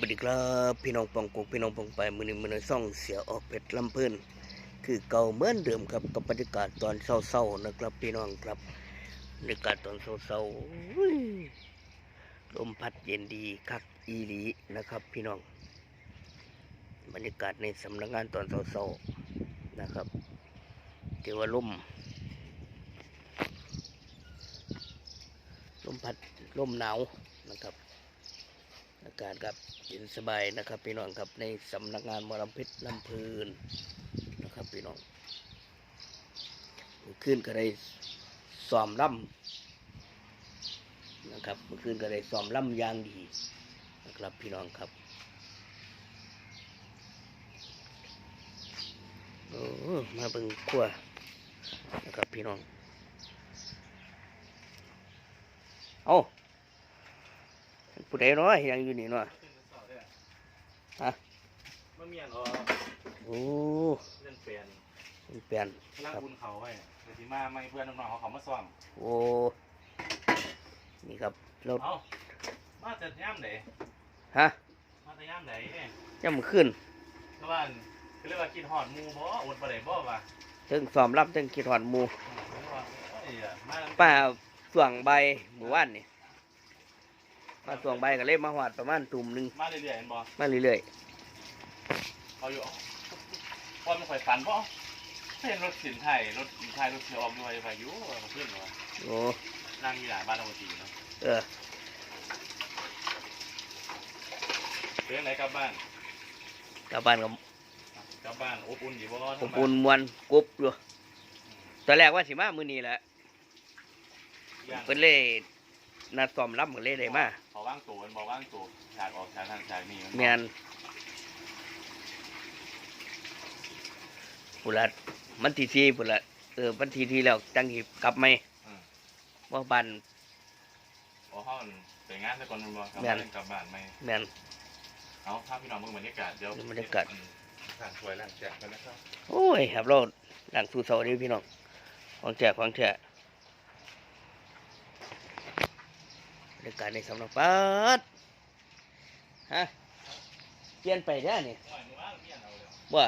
วัสดีครับพี่น้องปองกุกพี่น้องปองไปมือนี้มือนี้ซ่องเสียออกเป็ดลำเพิ่นคือเก่าเหมือนเดิมครับกับบรรยากาศตอนเศร้าๆนะครับ พี่น้องครับบรรยากาศตอนเศร้าๆลมพัดเย็นดีคักอีหลีนะครับ พี่น้อง บรรยากาศในสำนักงานตอนเศร้าๆนะครับเดี๋ยวว่าลมลมพัดลมหนาวนะครับากาศครับเย็นสบายนะครับ พี่น้องครับในสำนักงานมอลำพชรลำพูนนะครับพี่น้องเมื่อคืนก็ได้ซ้อมล่ำนะครับเมื่อคืนก็ได้ซ้อมล่ำอย่างดีนะครับพี่น้องครับโอ้มาเบิ่งขั้วนะครับพี่น้อง เอา ผู้ใดเนาะยังอยู่นี่เนาะฮะมันมีอย่างเออโอ้เล่นเปลี่ยนมันเปลี่ยนพลังครับบุญเขาไว้เดี๋ยวที่มาไม่เพื่อนน้องๆเขาเขามาซ่อมโอ้นี่ครับเราเอามาจะย่ำไหนฮะมาจะย่ำไหนเอ้ยจะมาขึ้นเพราะว่าคือเรียกว่ากินหอดหมูบ่อดบ่ได้บ่ว่ะถึงซ้อมรับถึงคิดหอนหมูอืมเรียกว่าเอ้ยมาป้าส่วงใบหมู่บ้านนี่ มาส่วงใบก็เล่มาหอดประมาณตุ่มหนึงมาเรื่อยๆเห็นบ่มาเรื่อยเขาอยู่พอมันค่อยฝันบ่เห็นรถสินไทยรถสินไทยรถเชียวออมด้วยพายุมาขึ้นวะๆโอ้นั่งอยู่หลายบ้านเอาตีเนาะเออเรื่องไหนกลับบ้านกลับบ้านก็กลับบ้านอบอุ่นอยู่บ่อบอุ่นมวนกรุบอยู่ตอนแรกว่าสิมามื้อนี้แหละย่านเพิ่นเลย นัดซ้อมรับก็เลยได้มาเขาว่างตัวมันบอกว่างตัวฉากออกฉากทางฉากนี้มันแม่นพุ่นละมันทีทีพุ่นละเออมันทีทีแล้วจังสิกลับไหมอืมว่าบ้านพอเขาไปงานแต่ก่อนมันบอกกลับแม่บ้านนกลับบ้านไหมแม่นเอาภาพพี่น้องเมืองบรรยากาศเดี๋ยวบรรยากาศทางสวยแล้วแจกกันนะครับโอ้ยครับเราหลังสู่เสาดีพี่น้องของแจกของแจก บรรยากาศในสำนักปัดฮะเปลี่ยนไปได้เนี่ยว่า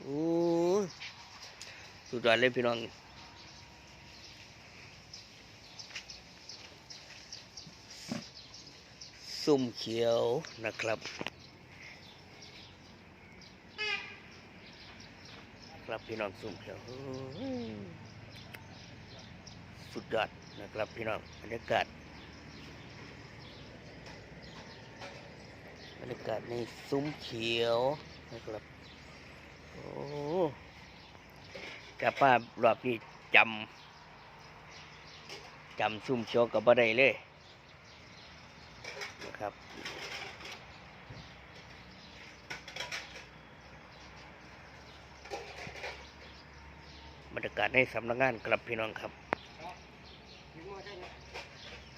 โอ้สุดยอดเลยพี่น้องซุ่มเขียวนะครับครับพี่น้องซุ่มเขียวสุดยอดนะครับพี่น้องบรรยากาศ รรยากาศในซุ้มเขียวนะครับ โอ้กับมารอบนี้จำจำซุ่มโชกกับบ่ได้เลยนะครับบรรยากาศในสำนักงานครับพี่น้องครับ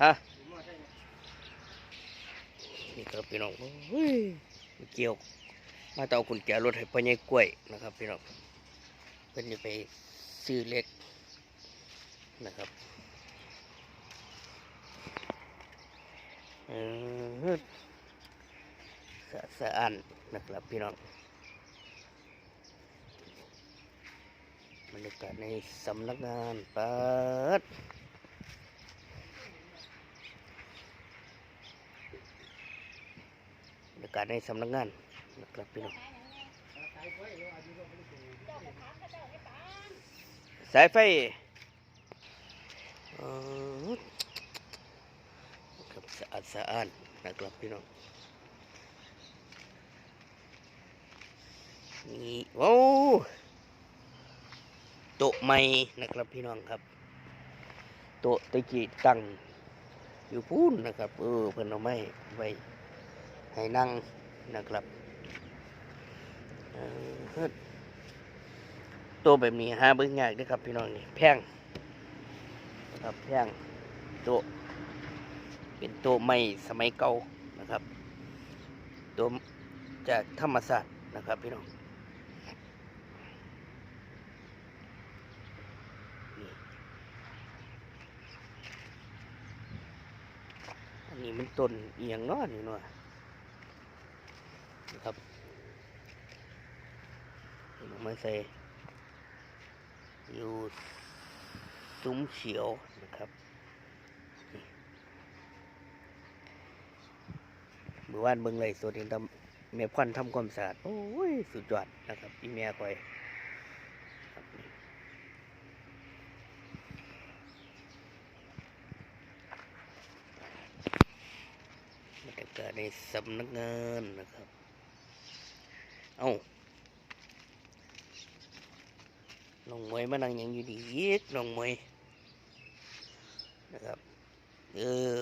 ฮะ ครับพี่น้องโอ้ยเกี่ยว มาเตเอากุญแจรถให้พ่อใหญ่กล้วยนะครับพี่น้องเพิ่นจะไปซื้อเล็กนะครับเออสะสะอันนะครับพี่น้องบรรยากาศในสำนักงานเปิด กาศในสำนักงานนะครับพี่น้องสายไฟเอ่อครับสะอาดสะอาดนะครับพี่น้องนี่โอ้โต๊ะใหม่นะครับพี่น้องครับโต๊ะตะกี้ตั้งอยู่พูนนะครับ เออเพิ่นเอาไม้ไว้ ให้นั่งนะครับตัวแบบนี้หาเบิ่งยากด้อครับพี่น้องนี่แพงนะครับแพงตัวเป็นตัวใหม่สมัยเก่านะครับ ตัวจากธรรมศาสตร์นะครับพี่น้องนี่อันนี้มันต้นเอียงเนาะนี่เนาะ นะครับ เอาหน่อไม้ใส่อยู่ซุ้มเขียวนะครับเมื่อวานเบิ่งเลยสดเห็นทำเมียพันทำความสะอาดโอ้ยสุดยอดนะครับอีเมียคอยครับนี่บรรยากาศในสำนักงานนะครับ เอ้า น้องมวยมานั่งยังอยู่ดีอีกน้องมวยนะครับเออ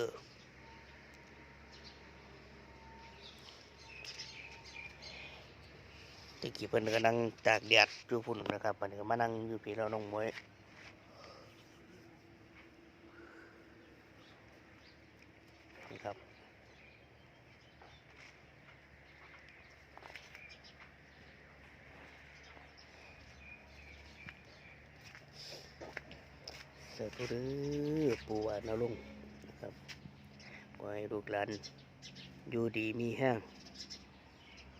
ตะกี้เพิ่นก็นั่งตากแดดอยู่พุ่นนะครับปันนี้ก็มานั่งอยู่พี่แล้วน้องมวยนี่ครับเสิร์ทูเด้อปูหวานเอาลงนะครับขอให้ลูกหลานอยู่ดีมีแห้ง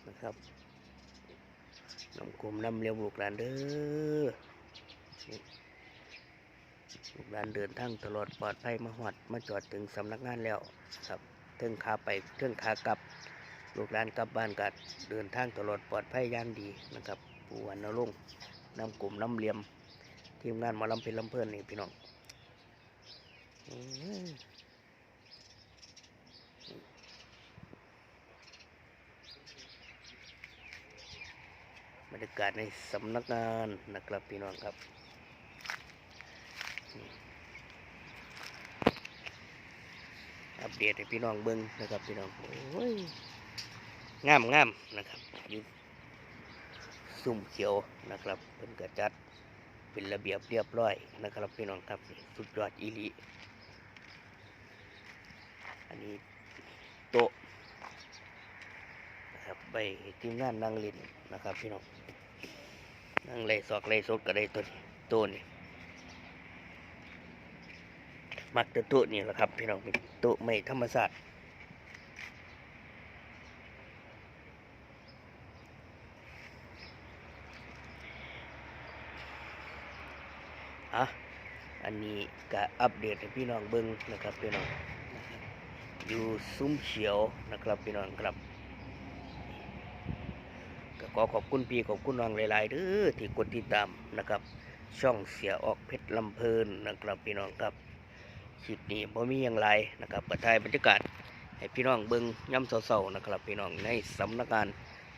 นะครับน้องกลุ่มนำเลี้ยงลูกหลานเด้อลูกหลานเดินทางตลอดปลอดภัยมาหอดมาจอดถึงสำนักงานแล้วครับเทิงขาไปเทิงขากลับ ลูกหลานกลับบ้านกัดเดินทางตลอดปลอดภัยย่างดีนะครับปู่วันนรงนำกลุ่มนำเลี้ยมทีมงานมาลำเพลินลำเพลินนี่พี่น้อง บรรยากาศในสำนักงานนะครับพี่น้องครับอัปเดตให้พี่น้องเบิ้งนะครับพี่น้องโอ้ยงามงามนะครับยู่ซุ่มเขียวนะครับเป็นกระจัดเป็นระเบียบเรียบร้อยนะครับพี่น้องครับสุดยอดอีลี อันนี้โต๊ะนะครับไปให้ทีมงานนั่งเล่นนะครับพี่น้องนั่งไล่ซอกไล่สดก็ได้ตัวนี้โต๊ะนี่มักแต่โต๊ะนี่แหละครับพี่น้องเป็นโต๊ะไม่ธรรมศาสตร์อะอันนี้ก็อัปเดตให้พี่น้องเบิ้งนะครับพี่น้อง อยู่ซุ้มเขียวนะครับพี่น้องครับก็ขอขอบคุณพี่ขอบคุณน้องหลายๆเด้อที่กดติดตามนะครับ ช่องเสียออกเพชรลำเพลินนะครับพี่น้องครับคลิปนี้บ่มีอย่างไรนะครับกระทายบรรยากาศให้พี่น้องเบิ้งย่ำเศร้าๆนะครับ พี่น้องในสำนักงาน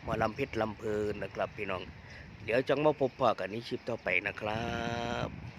มอลำเพชรลำเพลินนะครับ พี่น้อง เดี๋ยวจังมาพบปะกันในคลิปต่อไปนะครับ